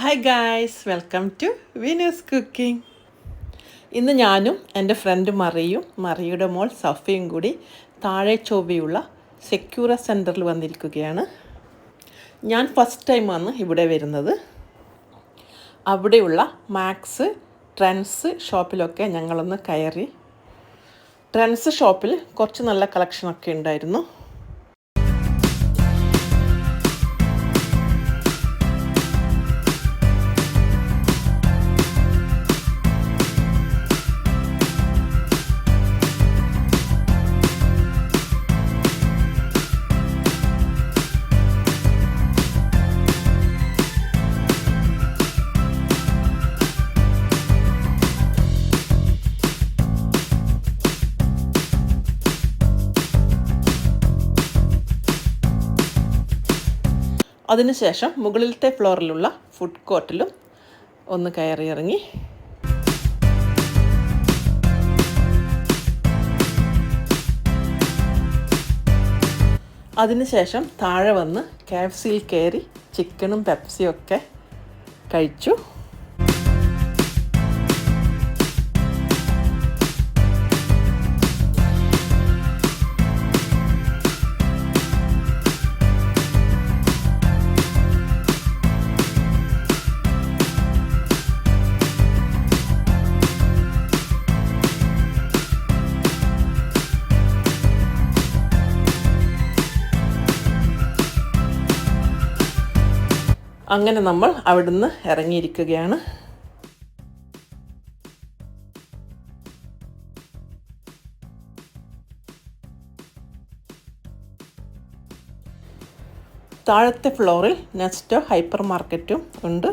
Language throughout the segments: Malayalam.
Hi guys welcome to Vinu's cooking ഇന്ന് ഞാനും എന്റെ ഫ്രണ്ട് മറിയും മറിയുടെ മോൾ സഫയും കൂടി താഴെ ചൊവ്വയുള്ള സെക്യൂറ സെന്ററിൽ വന്നിരിക്കുകയാണ്. ഞാൻ ഫസ്റ്റ് ടൈമാണ് ഇവിടെ വരുന്നത്. അവിടെയുള്ള മാക്സ് ട്രെൻഡ്സ് ഷോപ്പിലൊക്കെ ഞങ്ങളൊന്ന് കയറി. ട്രെൻഡ്സ് ഷോപ്പിൽ കുറച്ച് നല്ല കളക്ഷനൊക്കെ ഉണ്ടായിരുന്നു. അതിനുശേഷം മുകളിലത്തെ ഫ്ലോറിലുള്ള ഫുഡ് കോർട്ടിലും ഒന്ന് കയറി ഇറങ്ങി അതിനുശേഷം താഴെ വന്ന് കെ എഫ് സിയിൽ കയറി ചിക്കനും പെപ്സിയും ഒക്കെ കഴിച്ചു. അങ്ങനെ നമ്മൾ അവിടുന്ന് ഇറങ്ങിയിരിക്കുകയാണ്. താഴത്തെ ഫ്ലോറിൽ നെസ്റ്റോ ഹൈപ്പർ മാർക്കറ്റും ഉണ്ട്.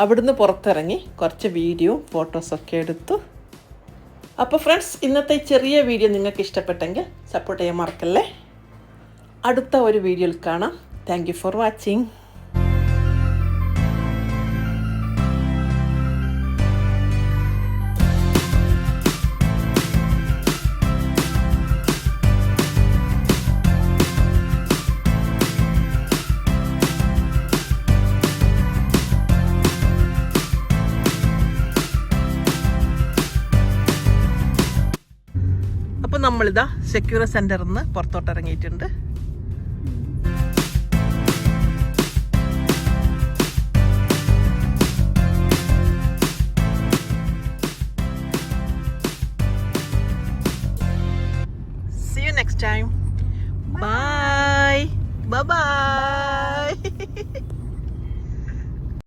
അവിടുന്ന് പുറത്തിറങ്ങി കുറച്ച് വീഡിയോ ഫോട്ടോസൊക്കെ എടുത്തു. അപ്പോൾ ഫ്രണ്ട്സ് ഇന്നത്തെ ചെറിയ വീഡിയോ നിങ്ങൾക്ക് ഇഷ്ടപ്പെട്ടെങ്കിൽ സപ്പോർട്ട് ചെയ്യാൻ മറക്കല്ലേ? അടുത്ത ഒരു വീഡിയോയിൽ കാണാം. താങ്ക് ഫോർ വാച്ചിങ് അപ്പോൾ നമ്മളിതാ സെക്യൂർ സെന്ററിൽ നിന്ന് പുറത്തോട്ട് ഇറങ്ങിയിട്ടുണ്ട് See you next time bye bye.